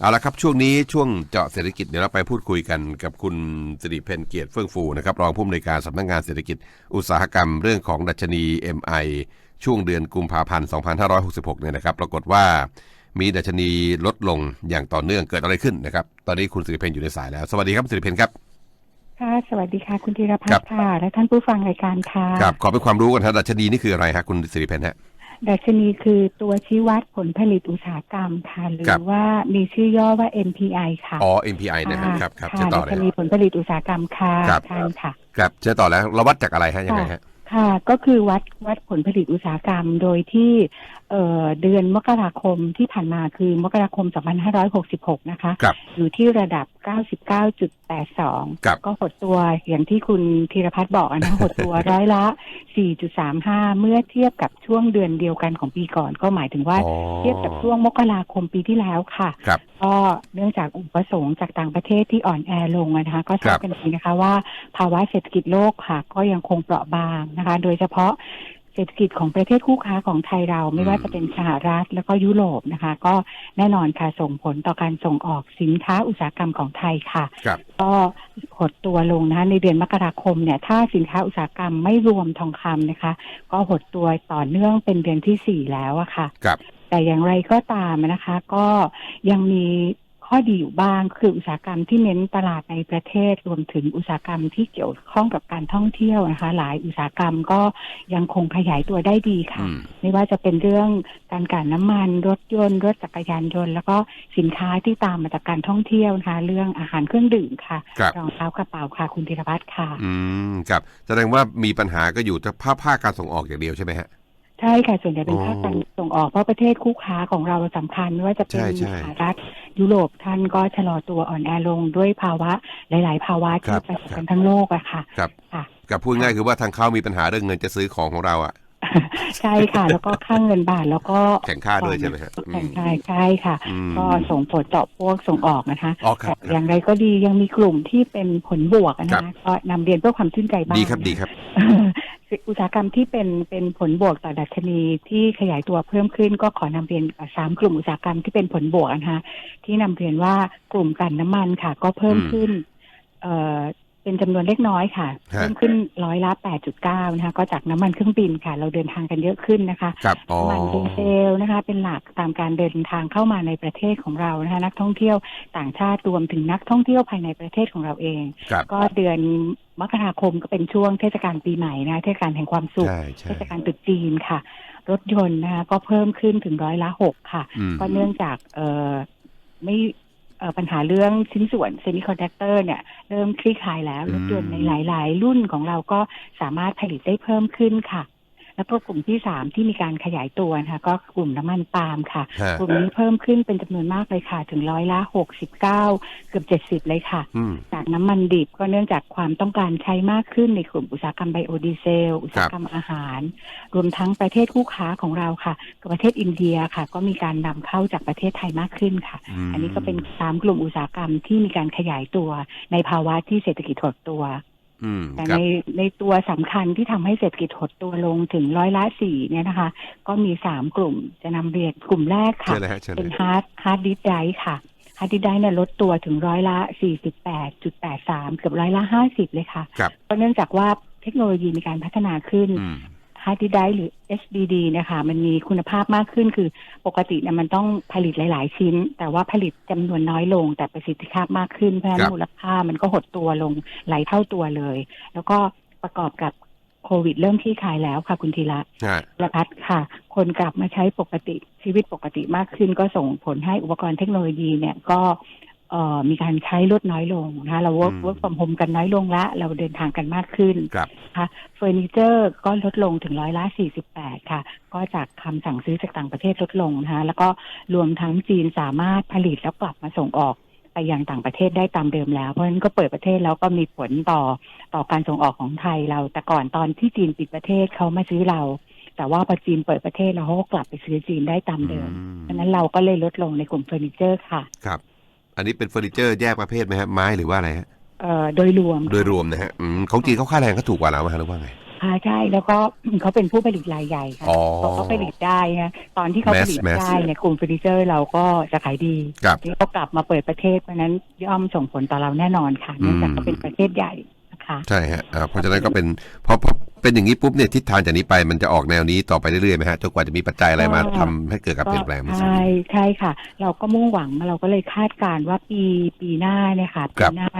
เอาละครับช่วงนี้ช่วงเจาะเศรษฐกิจเดี๋ยวเราไปพูดคุยกันกับคุณสิริเพนเกียรติเฟื่องฟูนะครับรองผู้อำนวยการสำนักงานเศรษฐกิจ อุตสาหกรรมเรื่องของดัชนี MI ช่วงเดือนกุมภาพันธ์ 2566 เนี่ยนะครับ ปรากฏว่ามีดัชนีลดลงอย่างต่อเนื่องเกิดอะไรขึ้นนะครับ ตอนนี้คุณสิริเพนอยู่ในสายแล้ว สวัสดีครับสิริเพนครับค่ะสวัสดีค่ะคุณธีรพัครัฒบน์ค่ะและท่านผู้ฟังรายการค่ะครับขอเป็นความรู้กันฮะดัชนีนี่คืออะไรฮะคุณสิริเพนฮะ ดัชนีคือตัวชี้วัดผลผลิตอุตสาหกรรมค่ะ หรืครัอบว่ามีชื่อย่อว่า NPI ค่ะ อ๋อ MPI นะฮะครับครับค่ะเชิญต่อดัเลชยนีผลผลิตอุตสาหกรรมค่ะครับใช่ค่ะ ครับเชิญต่อแล้วเราวัดจากอะไรฮะยังไงฮะค่ะก็คือวัดวัดผลผลิตอุตสาหกรรมโดยที่ เอ่อเดือนมกราคมที่ผ่านมาคือมกราคม 2566 นะคะครับอยู่ที่ระดับ 99.82ครับก็หดตัวอย่างที่คุณธีรพัฒน์บอกอะนะหดตัวร้อยละ 4.35 เมื่อเทียบกับช่วงเดือนเดียวกันของปีก่อน ก็หมายถึงว่าอ๋อเทียบกับช่วงมกราคมปีที่แล้วค่ะครับก็เนื่องจากอุปสงค์จากต่างประเทศที่อ่อนแอลงอะนะคะ ก็ทราบกันดีนะคะว่าภาวะเศรษฐกิจโลกค่ะ ก็ยังคงเปราะบางนะคะ โดยเฉพาะ เศรษฐกิจของประเทศคู่ค้าของไทยเราไม่ว่าจะเป็นสหรัฐแล้วก็ยุโรปนะคะ ก็แน่นอนค่ะส่งผลต่อการส่งออกสินค้าอุตสาหกรรมของไทยค่ะครับก็หดตัวลงนะคะในเดือนมกราคมเนี่ยถ้าสินค้าอุตสาหกรรมไม่รวมทองคำนะคะ ก็หดตัวต่อเนื่องเป็นเดือนที่สี่แล้วอะค่ะครับแต่อย่างไรก็ตามนะคะ ก็ยังมี ข้อดีอยู่บ้าง คืออุตสาหกรรมที่เน้นตลาดในประเทศรวมถึงอุตสาหกรรมที่เกี่ยวข้องกับการท่องเที่ยวนะคะ หลายอุตสาหกรรมก็ยังคงขยายตัวได้ดีค่ะอืมไม่ว่าจะเป็นเรื่องการกลั่นน้ำมันรถยนต์รถจักรยานยนต์ แล้วก็สินค้าที่ตามมาจากการท่องเที่ยวนะคะ เรื่องอาหารเครื่องดื่มค่ะครับรองเท้ากระเป๋าค่ะ คุณธีรพัฒน์ค่ะ อืมครับแสดงว่ามีปัญหาก็อยู่แต่ภาคภาคการส่งออกอย่างเดียวใช่ไหมฮะใช่ค่ะส่วนใหญ่เป็นอ๋อภาคการส่งออกเพราะประเทศคู่ค้าของเราสำคัญไม่ว่าจะเป็นใช่ใช่สหรัฐ ยุโรปท่านก็ชะลอตัวอ่อนแอลงด้วยภาวะหลาย ๆ ภาวะครัที่บประสบครักับนทั้งโลกอะค่ะครับค่ะกับพูดง่ายคือว่าทางเขามีปัญหาเรื่องเงินจะซื้อของของเราอะใช่ค่ะ แล้วก็ค่าเงินบาทแล้วก็แข่งค่าด้วยใช่ไหมฮะอืมแข่งค่าใช่ค่ะอืมก็ส่งผลต่อพวกส่งออกนะคะอ๋อครับแต่อย่างไรก็ดียังมีกลุ่มที่เป็นผลบวกอะครันะบก็นำเรียนเพื่อความชื่นใจบ้างดีครับนะดีครับ อุตสาหกรรมที่เป็นเป็นผลบวกต่อดัชนีที่ขยายตัวเพิ่มขึ้นก็ขอนำเรียนสามกลุ่มอุตสาหกรรมที่เป็นผลบวกนะคะที่นำเรียนว่ากลุ่มกลั่นน้ำมันค่ะ ก็เพิ่มอืมขึ้น เอ่อ เป็นจำนวนเล็กน้อยค่ะฮะเพิ่มขึ้นร้อยละ 8.9 นะคะ ก็จากน้ำมันเครื่องบินค่ะ เราเดินทางกันเยอะขึ้นนะคะครับอ๋อ น้ำมันดีเซลนะคะ เป็นหลักตามการเดินทางเข้ามาในประเทศของเรานะคะ นักท่องเที่ยวต่างชาติรวมถึงนักท่องเที่ยวภายในประเทศของเราเอง ครับ ก็เดือนมกราคมก็เป็นช่วงเทศกาลปีใหม่นะเทศกาลแห่งความสุข ใช่ใช่เทศกาลตรุษจีนค่ะ รถยนต์นะคะก็เพิ่มขึ้นถึงร้อยละหกค่ะ อืม ก็เนื่องจากเอ่อไม่เอ่อ ปัญหาเรื่องชิ้นส่วนเซมิคอนดักเตอร์เนี่ยเริ่มคลี่คลายแล้วอืมรถยนต์ในหลาย ๆ รุ่นของเราก็สามารถผลิตได้เพิ่มขึ้นค่ะ แล้วก็กลุ่มที่สามที่มีการขยายตัวนะคะก็กลุ่มน้ำมันปาล์มค่ะฮะกลุ่มนี้เพิ่มขึ้นเป็นจำนวนมากเลยค่ะ ถึงร้อยละหกสิบเก้าเกือบเจ็ดสิบเลยค่ะอืมจากน้ำมันดิบก็เนื่องจากความต้องการใช้มากขึ้นในกลุ่มอุตสาหกรรมไบโอดีเซล อุตสาหกรรมอาหาร รวมทั้งประเทศคู่ค้าของเราค่ะกับประเทศอินเดียค่ะ ก็มีการนำเข้าจากประเทศไทยมากขึ้นค่ะมอันนี้ก็เป็นสามกลุ่มอุตสาหกรรมที่มีการขยายตัวในภาวะที่เศรษฐกิจหดตัวอืม แต่ครัในบในตัวสำคัญที่ทำให้เศรษฐกิจหดตัวลงถึงร้อยละสี่เนี่ยนะคะ ก็มีสามกลุ่มจะนำเรียนกลุ่มแรกค่ะเชิญเลยฮะเชิญเลเป็นยฮาร์ดฮาร์ดดิสไดค่ะฮาร์ดดิสไดเนี่ยลดตัวถึงร้อยละ48.83เกือบร้อยละ50เลยค่ะครับก็เนื่องจากว่าเทคโนโลยีมีการพัฒนาขึ้นอืม ฮาร์ดดิสไดหรือ HDD เนี่ยค่ะมันมีคุณภาพมากขึ้นคือปกติเนี่ยมันต้องผลิตหลาย ๆ ชิ้น แต่ว่าผลิตจำนวนน้อยลง แต่ประสิทธิภาพมากขึ้น เพราะฉะนั้ครันบมูลค่ามันก็หดตัวลงหลายเท่าตัวเลย แล้วก็ประกอบกับโควิดเริ่มที่คลายแล้วค่ะคุณธีระฮะประพัดค่ะ คนกลับมาใช้ปกติชีวิตปกติมากขึ้น ก็ส่งผลให้อุปกรณ์เทคโนโลยีเนี่ยก็เอ่อ มีการใช้ลดน้อยลงนะคะเรา work อืม work from home กันน้อยลงละ เราเดินทางกันมากขึ้นครับนะคะเฟอร์นิเจอร์ก็ลดลงถึงร้อยละ 48 ค่ะ ก็จากคำสั่งซื้อจากต่างประเทศลดลงนะคะแล้วก็รวมทั้งจีนสามารถผลิตแล้วกลับมาส่งออกไปยังต่างประเทศได้ตามเดิมแล้ว เพราะฉะนั้นก็เปิดประเทศแล้วก็มีผลต่อต่อการส่งออกของไทยเรา แต่ก่อนตอนที่จีนปิดประเทศเขามาซื้อเรา แต่ว่าพอจีนเปิดประเทศแล้วเขาก็กลับไปซื้อจีนได้ตามเดิมอืมดังนั้นเราก็เลยลดลงในกลุ่มเฟอร์นิเจอร์ค่ะ ครับ อันนี้เป็นเฟอร์นิเจอร์แยกประเภทไหมฮะไม้หรือว่าอะไรฮะเอ่อโดยรวมโดยรวมนะฮะอืมของจีนเขาค่าแรงเขาถูกกว่าเราไหมฮะหรือว่าไงค่ะใช่แล้วก็เขาเป็นผู้ผลิตรายใหญ่ค่ะอ๋อพอเขาผลิตได้นะตอนที่เขาผ Mass ลิต Mass ได้เนี่ยกลุ่มเฟอร์นิเจอร์เราก็จะขายดีครับ ที่เขากลับมาเปิดประเทศเพราะฉะนั้นย่อมส่งผลต่อเราแน่นอนค่ะอืมเนื่องจากเขาเป็นประเทศใหญ่นะคะ ใช่ฮะอ่าเพราะฉะนั้นก็เป็นพอพอ เป็นอย่างนี้ปุ๊บเนี่ยทิศทางจากนี้ไปมันจะออกแนวนี้ต่อไปเรื่อยๆไหมฮะจนกว่าจะมีปัจจัยอะไรมาทำให้เกิดการเปลี่ยนแปลงใช่ใช่ค่ะ เราก็มุ่งหวังเราก็เลยคาดการณ์ว่าปีปีหน้าเนี่ยค่ะครัปีบหน้า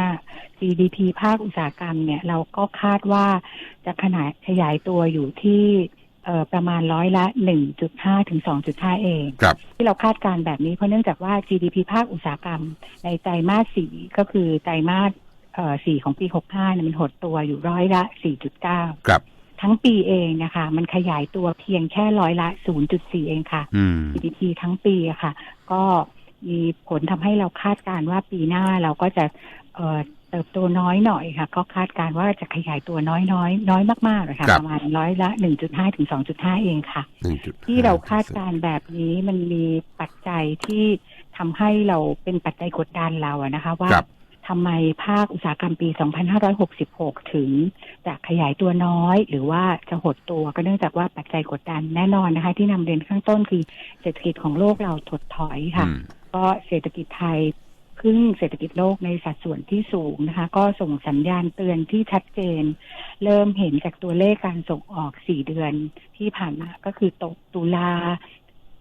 GDP ภาคอุตสาหกรรมเนี่ยเราก็คาดว่าจะขนาดขยายตัวอยู่ที่เอ่อประมาณร้อยละ 1.5 ถึง 2.5 เองครับที่เราคาดการณ์แบบนี้เพราะเนื่องจากว่า GDP ภาคอุตสาหกรรม ในไตรมาสสี่ก็คือไตรมาส เอ่อสี่ของปี 65เนี่ยมันหดตัวอยู่ร้อยละ 4.9 ครับ ทั้งปีเองนะคะ มันขยายตัวเพียงแค่ร้อยละ 0.4 เองค่ะ อืม GDP ทั้งปีอะค่ะ ก็มีผลทำให้เราคาดการณ์ว่าปีหน้าเราก็จะเอ่อเติบโตน้อยหน่อยค่ะ ก็คาดการณ์ว่าจะขยายตัวน้อยน้อยๆน้อยมากๆเลยค่ะ ครับ ประมาณร้อยละ 1.5 ถึง 2.5 เองค่ะ หนึ่งจุดที่เราคาดการณ์แบบนี้มันมีปัจจัยที่ทำให้เราเป็นปัจจัยกดดันเราอะนะคะ ว่าครับ ทำไมภาคอุตสาหกรรมปี 2566 ถึงจะขยายตัวน้อย หรือว่าจะหดตัวก็เนื่องจากว่าปัจจัยกดดันแน่นอนนะคะ ที่นำเรียนข้างต้นคือเศรษฐกิจของโลกเราถดถอยค่ะอืมก็เศรษฐกิจไทยพึ่งเศรษฐกิจโลกในสัดส่วนที่สูงนะคะ ก็ส่งสัญญาณเตือนที่ชัดเจน เริ่มเห็นจากตัวเลขการส่งออก 4 เดือนที่ผ่านมาก็คือตกตุลา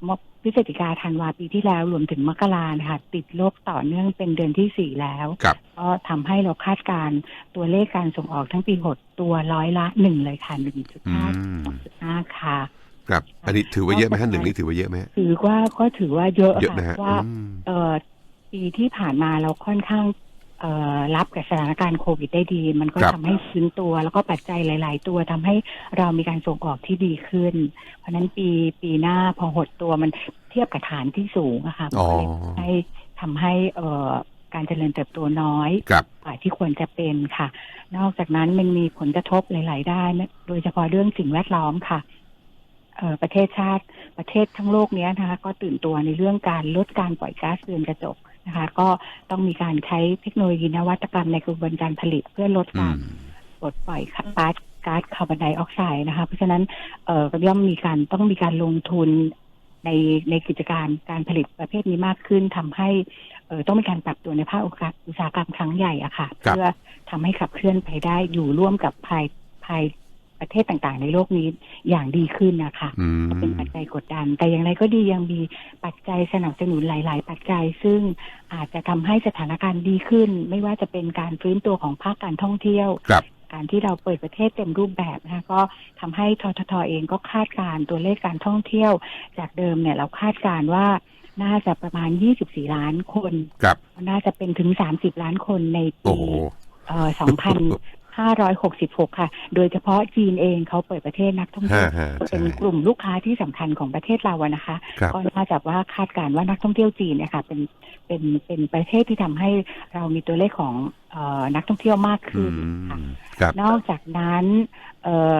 มก พฤศจิกาธันวาปีที่แล้วรวมถึงมกรานะคะติดลบต่อเนื่องเป็นเดือนที่4แล้ว ครับ ก็ทำให้เราคาดการณ์ตัวเลขการส่งออกทั้งปีหดตัวร้อยละหนึ่งเลยค่ะหนึ่งจุดอืห้ามจุดห้าค่ะ ครับ อันนี้ถือว่าเยอะไหมฮะหนึ่งนี่ถือว่าเยอะไหมฮะถือว่าก็ถือว่าเยอะเยอะค่ะนะฮะว่า อืม เอ่อปีที่ผ่านมาเราค่อนข้างเอ่อ รับกับสถานการณ์โควิดได้ดี มันก็ครับทำให้ฟื้นตัว แล้วก็ปัจจัยหลาย ๆ ตัวทำให้เรามีการส่งออกที่ดีขึ้น เพราะฉะนั้นปีปีหน้าพอหดตัวมันเทียบกับฐานที่สูงอะค่ะมันอ๋อก็เลยให้ทำให้เอ่อการเจริญเติบโตน้อยครับกว่าที่ควรจะเป็นค่ะ นอกจากนั้นมันมีผลกระทบหลาย ๆ ด้านโดยเฉพาะเรื่องสิ่งแวดล้อมค่ะเอ่อประเทศชาติประเทศทั้งโลกเนี้ยนะคะ ก็ตื่นตัวในเรื่องการลดการปล่อยก๊าซเรือนกระจก นะคะก็ต้องมีการใช้เทคโนโลยีนวัตกรรมในกระบวนการผลิตเพื่อลดอืการมปลดปล่อยก๊าซก๊าซคาร์บอนไดออกไซด์นะคะเพราะฉะนั้นเอ่อก็ย่อมมีการต้องมีการลงทุนในในกิจการการผลิตประเภทนี้มากขึ้นทำให้เอ่อต้องมีการปรับตัวในภาคอุตสาหกรรมครั้งใหญ่อะค่ะครับเพื่อทำให้ขับเคลื่อนไปได้อยู่ร่วมกับภายภาย ประเทศต่างๆ ในโลกนี้อย่างดีขึ้นนะคะอืมก็เป็นปัจจัยกดดัน แต่อย่างไรก็ดียังมีปัจจัยสนับสนุนหลาย ๆ ปัจจัย ซึ่งอาจจะทำให้สถานการณ์ดีขึ้น ไม่ว่าจะเป็นการฟื้นตัวของภาคการท่องเที่ยวครับการที่เราเปิดประเทศเต็มรูปแบบนะคะก็ทำให้ทททเองก็คาดการณ์ตัวเลขการท่องเที่ยว จากเดิมเนี่ยเราคาดการณ์ว่าน่าจะประมาณ 24 ล้านคนครับน่าจะเป็นถึง 30 ล้านคนในโอ้ปีโหเอ่อ2,566 ค่ะ โดยเฉพาะจีนเองเขาเปิดประเทศนักท่องเที่ฮ่ายวฮ่าเป็ใช่นกลุ่มลูกค้าที่สำคัญของประเทศเราอะนะคะ ครับ ก็น่าจะว่าคาดการณ์ว่านักท่องเที่ยวจีนเนี่ยค่ะเป็นเป็นเป็นประเทศที่ทำให้เรามีตัวเลขของเออนักท่องเที่ยวมากอืขึ้นค่ะ มครับ นอกจากนั้นเอ่อ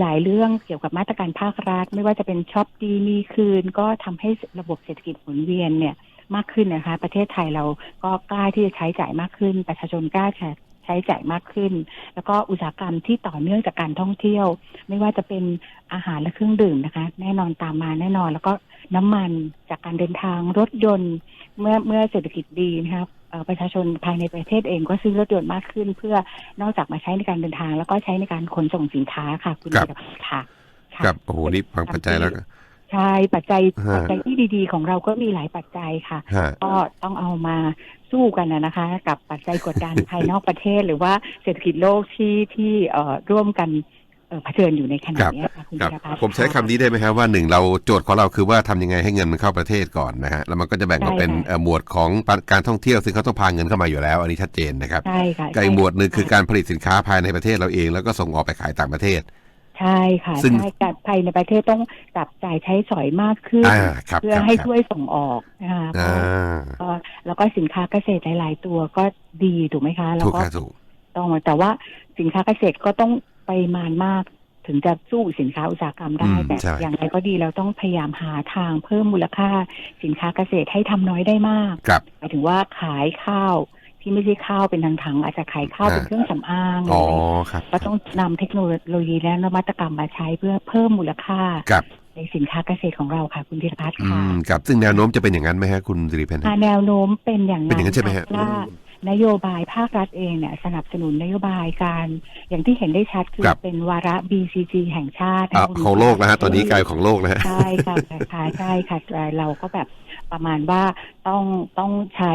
หลายๆ เรื่องเกี่ยวกับมาตรการภาครัฐ ไม่ว่าจะเป็นช็อปดีมีคืน ก็ทำให้ระบบเศรษฐกิจหมุนเวียนเนี่ยมากขึ้นนะคะ ประเทศไทยเราก็กล้าที่จะใช้จ่ายมากขึ้น ประชาชนกล้า ใช้ใช้จ่ายมากขึ้น แล้วก็อุตสาหกรรมที่ต่อเนื่องจากการท่องเที่ยว ไม่ว่าจะเป็นอาหารและเครื่องดื่มนะคะ แน่นอนตามมาแน่นอน แล้วก็น้ำมันจากการเดินทางรถยนต์ เมื่อเมื่อเศรษฐกิจดีนะครับเอ่อประชาชนภายในประเทศเองก็ซื้อรถยนต์มากขึ้น เพื่อนอกจากมาใช้ในการเดินทาง แล้วก็ใช้ในการขนส่งสินค้าค่ะ คุณครับธีรพัฒน์ค่ะะครับโอ้โหนี่ฟังปัจจัยแล้วก็ใช่ปัจจัยฮะปัจจัยที่ดี ๆ ของเราก็มีหลายปัจจัยค่ะฮะก็ต้องเอามา สู้กันนะนะคะ กับปัจจัยกดดันภายนอกประเทศ หรือว่าเศรษฐกิจโลกที่ที่เอ่อร่วมกันเอ่อเผชิญอยู่ในขณะนี้ค่ะคุณครับธีรพัฒน์ผมใช้คำนี้ได้ไหมครับว่าหนึ่งเราโจทย์ของเราคือว่าทำยังไงให้เงินมันเข้าประเทศก่อนนะฮะแล้วมันก็จะแบ่งออกเป็นเอ่อหมวดของการท่องเที่ยวซึ่งเขาต้องพาเงินเข้ามาอยู่แล้ว อันนี้ชัดเจนนะครับใช่ค่ะกับอีกหมวดหนึ่งคือการผลิตสินค้าภายในประเทศเราเอง แล้วก็ส่งออกไปขายต่างประเทศใช่ค่ะซึ่งใช่การภายในประเทศต้องจับจ่ายใช้สอยมากขึ้นอ่าครับเพื่อครับให้ครับช่วยส่งออกนะคะอ่าก็ แล้วก็สินค้าเกษตรหลาย ๆ ตัวก็ดีถูกไหมคะแล้วถูกก็ครับถูก ต้องแต่ว่าสินค้าเกษตรก็ต้องปริมาณมาก ถึงจะสู้สินค้าอุตสาหกรรมได้อืมแต่ใช่ อย่างไรก็ดีเราต้องพยายามหาทางเพิ่มมูลค่า สินค้าเกษตรให้ทำน้อยได้มากครับ หมายถึงว่าขายข้าวที่ไม่ใช่ข้าวเป็นทางถังอาจจะขายข้าวเป็นอ่าเครื่องสำอางอ๋ออะไรอย่างเงี้ยครับก็ต้องนำเทคโนโลยีและนวัตกรรมมาใช้เพื่อเพิ่มมูลค่า ครับ ในสินค้าเกษตรของเราค่ะ คุณธีรพัฒน์อืค่ะมครับซึ่งแนวโน้มจะเป็นอย่างนั้นไหมฮะคุณสิริเพนอ่าแนวโน้มเป็นอย่างเป็นอย่างนั้นใช่ไหมฮะค่ว่านโยบายภาครัฐเองเนี่ยสนับสนุนนโยบายการอย่างที่เห็นได้ชัดคือครับเป็นวาระ BCG แห่งชาติอะนะคุณของโลกนะฮะตอนนี้กลายของโลกนะฮะใช่ค่ะค่ะใช่ค่ะแต่เราก็แบบประมาณว่าต้องต้องใช้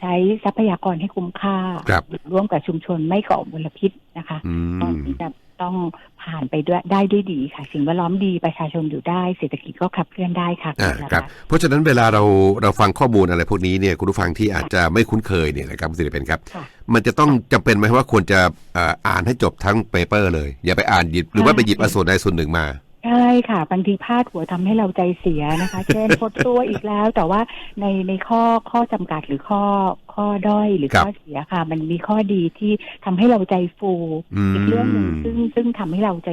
ใช้ทรัพยากรให้คุ้มค่าครับร่วมกับชุมชนไม่ก่อมลพิษนะคะอืก็มที่จะ ต้องผ่านไปด้วยได้ด้วยดีค่ะ สิ่งแวดล้อมดีประชาชนอยู่ได้เศรษฐกิจก็ขับเคลื่อนได้ค่ะอ่าณธีครับพัฒน์เพราะฉะนั้นเวลาเราเราฟังข้อมูลอะไรพวกนี้เนี่ยคุณผู้ฟังที่อาจจะไม่คุ้นเคยเนี่ยนะครับคุณสิริเพนครับค่ะมันจะต้องจำเป็นไหมว่าควรจะเอ่ออ่านให้จบทั้งเปเปอร์เลย อย่าไปอ่านหยิบหรือว่าไปหยิบเอาส่วนใดส่วนหนึ่งมา ใช่ค่ะ บางทีพาดหัวทำให้เราใจเสียนะคะ เช่นพดตัวอีกแล้ว แต่ว่าในในข้อข้อจำกัดหรือข้อข้อด้อยหรือครับข้อเสียค่ะ มันมีข้อดีที่ทำให้เราใจฟูอืมอีกเรื่องหนึ่งซึ่งซึ่งทำให้เราใจ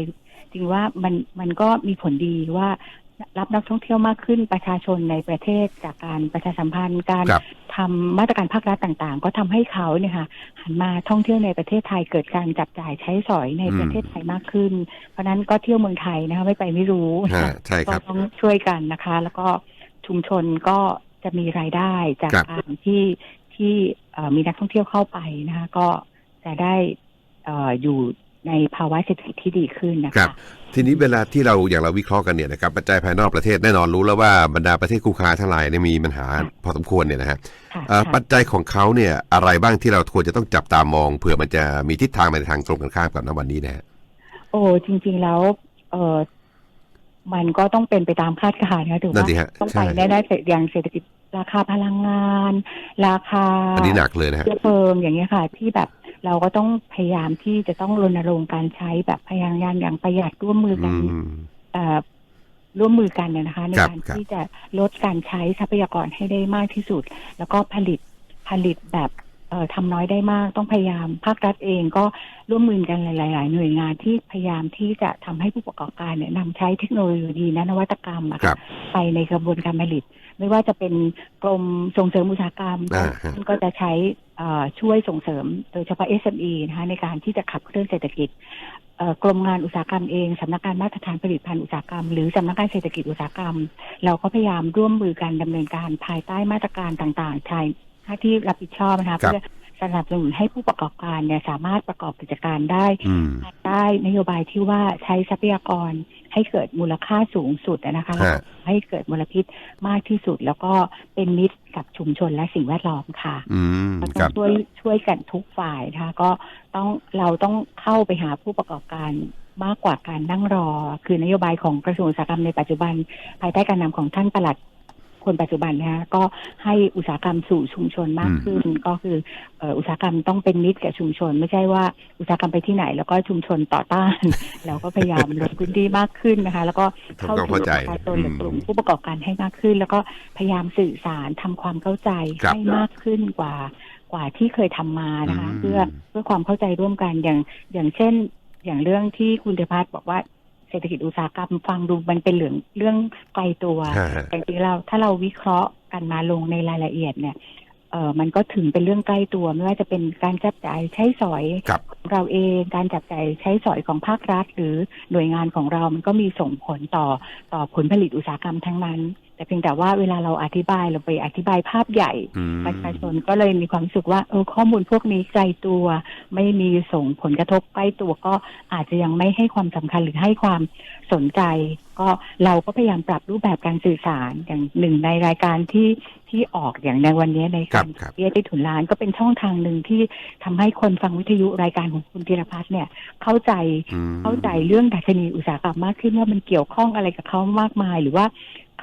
จริงว่ามันมันก็มีผลดีว่ารับนักท่องเที่ยวมากขึ้นประชาชนในประเทศจากการประชาสัมพันธ์การครับ ทำมาตรการภาครัฐต่างๆ ก็ทำให้เขาเนี่ยค่ะหันมาท่องเที่ยวในประเทศไทยเกิดการจับจ่ายใช้สอยในอืมประเทศไทยมากขึ้น เพราะฉะนั้นก็เที่ยวเมืองไทยนะคะไม่ไปไม่รู้ฮะใช่คก็รับต้องช่วยกันนะคะ แล้วก็ชุมชนก็จะมีรายได้จากครับการที่ที่เอ่อมีนักท่องเที่ยวเข้าไปนะคะก็จะได้เอ่ออยู่ ในภาวะเศรษฐกิจที่ดีขึ้นนะครัคะ บ ทีนี้เวลาที่เราอย่างเราวิเคราะห์กันเนี่ยนะครับปัจจัยภายนอกประเทศแน่นอนรู้แล้วว่าบรรดาประเทศคู่ค้าทั้งหลายเนี่ยมีปัญหาพอสมควรเนี่ยนะฮะค่ะเอ่อค่ะปัจจัยของเขาเนี่ยอะไรบ้างที่เราควรจะต้องจับตามองเผื่อมันจะมีทิศทางไปในทางตรงกันข้ามกับณวันนี้นะฮะ โอ้จริง ๆแล้วเออมันก็ต้องเป็นไปตามคาดการณ์นะถือนั่นว่าสิฮะต้องไปใช่ แน่ๆเสร็จอย่างเศรษฐกิจ ราคาพลังงาน ราคาอันนี้หนักเลยนะฮะเชื้อเพลิงอย่างเงี้ยค่ะ ที่แบบเราก็ต้องพยายามที่จะต้องรณรงค์การใช้แบบพลังงานอย่างประหยัดร่วมมือกันอืมเอ่อร่วมมือกันเนี่ยนะคะ ในครับการครับที่จะลดการใช้ทรัพยากรให้ได้มากที่สุด แล้วก็ผลิตผลิตแบบเอ่อทำน้อยได้มาก ต้องพยายามภาครัฐเองก็ร่วมมือกันหลาย ๆ หน่วยงานที่พยายามที่จะทำให้ผู้ประกอบการเนี่ยนำใช้เทคโนโลยีและนวัตกรรมอะครัค่ะบไปในกระบวนการผลิต ไม่ว่าจะเป็นกรมส่งเสริมอุตสาหกรรมอ่าฮะก็จะใช้เอ่อช่วยส่งเสริมโดยเฉพาะ SME นะคะในการที่จะขับเคลื่อนเศรษฐกิจเอ่อกรมงานอุตสาหกรรมเองสำนักงานมาตรฐานผลิตภัณฑ์อุตสาหกรรม หรือสำนักงานเศรษฐกิจอุตสาหกรรม เราก็พยายามร่วมมือกันดำเนินการภายใต้มาตรการต่างๆภายหน้าที่รับผิดชอบนะคะครับเพื่อ สนับสนุนให้ผู้ประกอบการเนี่ยสามารถประกอบกิจการได้อืมภายใต้นโยบายที่ว่าใช้ทรัพยากรให้เกิดมูลค่าสูงสุดนะคะแล้วก็ฮะให้เกิดมลพิษมากที่สุด แล้วก็เป็นมิตรกับชุมชนและสิ่งแวดล้อมค่ะอืมก็คต้อรังบช่วยช่วยกันทุกฝ่ายนะคะ ก็ต้องเราต้องเข้าไปหาผู้ประกอบการมากกว่าการนั่งรอ คือนโยบายของกระทรวงอุตสาหกรรมในปัจจุบัน ภายใต้การนำของท่านปลัด คนปัจจุบันนะคะก็ให้อุตสาหกรรมสู่ชุมชนมากอืมขึ้น ก็คือเอ่ออุตสาหกรรมต้องเป็นมิตรกับชุมชน ไม่ใช่ว่าอุตสาหกรรมไปที่ไหน แล้วก็ชุมชนต่อต้าน เราก็พยายามลดพื้นที่มากขึ้นนะคะ แล้วก็ผมก็เข้าใจประชาชนหรือมกลุ่มผู้ประกอบการให้มากขึ้น แล้วก็พยายามสื่อสารทำความเข้าใจครับให้มากขึ้นกว่ากว่าที่เคยทำมานะคะอืมเพื่อเพื่อความเข้าใจร่วมกันอย่างอย่างเช่นอย่างเรื่องที่คุณเดพัฒน์บอกว่าเศรษฐกิจอุตสาหกรรมฟังดูมันเป็นเรื่องเรื่องไกลตัวฮะฮะแต่จริงๆเราถ้าเราวิเคราะห์กันมาลงในรายละเอียดเนี่ยเออมันก็ถึงเป็นเรื่องใกล้ตัวไม่ว่าจะเป็นการจับจ่ายใช้สอยครับของเราเองการจับจ่ายใช้สอยของภาครัฐ หรือหน่วยงานของเรามันก็มีส่งผลต่อต่อผลผลิตอุตสาหกรรมทั้งนั้น แต่เพียงแต่ว่าเวลาเราอธิบายเราไปอธิบายภาพใหญ่อืมประชาชนก็เลยมีความรู้สึกว่าเออข้อมูลพวกนี้ไกลตัว ไม่มีส่งผลกระทบใกล้ตัวก็อาจจะยังไม่ให้ความสำคัญหรือให้ความสนใจ ก็เราก็พยายามปรับรูปแบบการสื่อสารอย่างหนึ่งในรายการที่ที่ออกอย่างในวันนี้ในครักาบรครับเรียกได้ถุนล้านก็เป็นช่องทางหนึ่งที่ทำให้คนฟังวิทยุรายการของคุณธีรพัฒน์เนี่ย เข้าใจอืมเข้าใจเรื่องดัชนีอุตสาหกรรมมากขึ้นว่ามันเกี่ยวข้องอะไรกับเขามากมายหรือว่า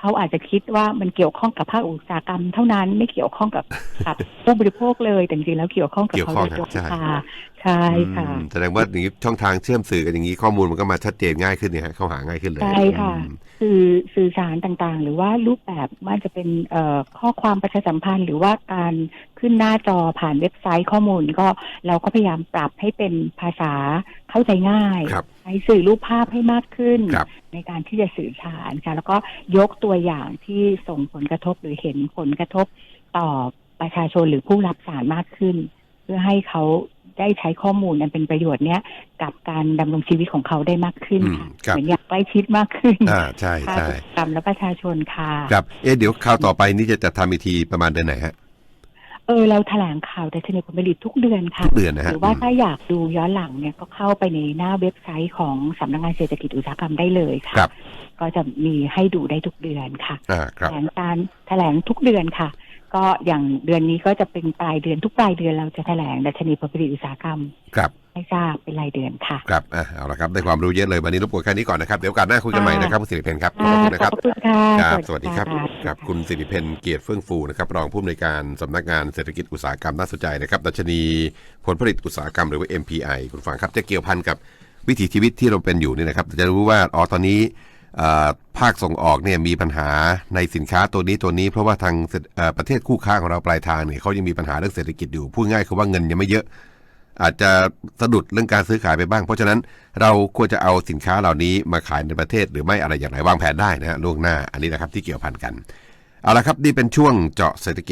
เขาอาจจะคิดว่ามันเกี่ยวข้องกับภาคอุตสาหกรรม เท่านั้นไม่เกี่ยวข้องกับกับผู้บริโภคเลยแต่จริงๆแล้วเกี่ยวข้องกับเกี่ยวเขาข้องโดยตรงใช่ค่ะ ใช่ค่ะ อืมแสดงว่าอย่างนี้ช่องทางเชื่อมสื่อกันอย่างนี้ข้อมูลมันก็มาชัดเจนง่ายขึ้นเนี่ยฮะเข้าหาง่ายขึ้นเลยใช่ค่ะ อืม สื่อสื่อสารต่างๆ หรือว่ารูปแบบว่าจะเป็นเอ่อข้อความประชาสัมพันธ์ หรือว่าการขึ้นหน้าจอผ่านเว็บไซต์ข้อมูลก็เราก็พยายามปรับให้เป็นภาษาเข้าใจง่ายครับให้สื่อรูปภาพให้มากขึ้น ครับ ในการที่จะสื่อสารค่ะ แล้วก็ยกตัวอย่างที่ส่งผลกระทบหรือเห็นผลกระทบต่อประชาชนหรือผู้รับสารมากขึ้น เพื่อให้เขา ได้ใช้ข้อมูลอันเป็นประโยชน์เนี้ยกับการดำรงชีวิตของเขาได้มากขึ้นอืมค่ะครับเหมือนอยากใกล้ชิดมากขึ้นอ่าใช่ค่ะใช่กิจกรรมและประชาชนค่ะครับเอ๊ะเดี๋ยวคราวต่อไปนี่จะจะทำอีกทีประมาณเดือนไหนฮะเออเราแถลงข่าวดัชนีผลผลิตทุกเดือนค่ะทุกเดือนนะหฮะรือว่าอืมถ้าอยากดูย้อนหลังเนี่ยก็เข้าไปในหน้าเว็บไซต์ของสำนักงานเศรษฐกิจอุตสาหกรรมได้เลยค่ะครับก็จะมีให้ดูได้ทุกเดือนค่ะอ่าครับแถลงการแถลงทุกเดือนค่ะ ก็อย่างเดือนนี้ก็จะเป็นปลายเดือนทุกปลายเดือนเราจะแถลงดัชนีผลผลิตอุตสาหกรรมครับให้ทราบเป็นรายเดือนค่ะ ครับอะเอาละครับได้ความรู้เยอะเลยวันนี้รบกวนแค่นี้ก่อนนะครับ เดี๋ยวโอกาสหน้าคุยกันใหม่นะครับคุณสิริเพนครับขอบคุณนะครับขอบคุณค่ะครับสวัสดีครับะครับคุณสิริเพนเกียรติเฟื่องฟูนะครับรองผู้อำนวยการสำนักงานเศรษฐกิจอุตสาหกรรมน่าสนใจนะครับดัชนีผลผลิตอุตสาหกรรมหรือว่า MPI คุณฟังครับจะเกี่ยวพันกับวิถีชีวิตที่เราเป็นอยู่นี่นะครับจะรู้ว่าอ๋อตอนนี้เอ่อ ภาคส่งออกเนี่ยมีปัญหาในสินค้าตัวนี้ตัวนี้ เพราะว่าทางประเทศคู่ค้าของเราปลายทางเนี่ยเขายังมีปัญหาเรื่องเศรษฐกิจอยู่พูดง่ายคือว่าเงินยังไม่เยอะ อาจจะสะดุดเรื่องการซื้อขายไปบ้าง เพราะฉะนั้นเราควรจะเอาสินค้าเหล่านี้มาขายในประเทศหรือไม่อะไรอย่างไรวางแผนได้นะฮะล่วงหน้าอันนี้นะครับที่เกี่ยวพันกันเอาละครับนี่เป็นช่วงเจาะเศรษฐกิจ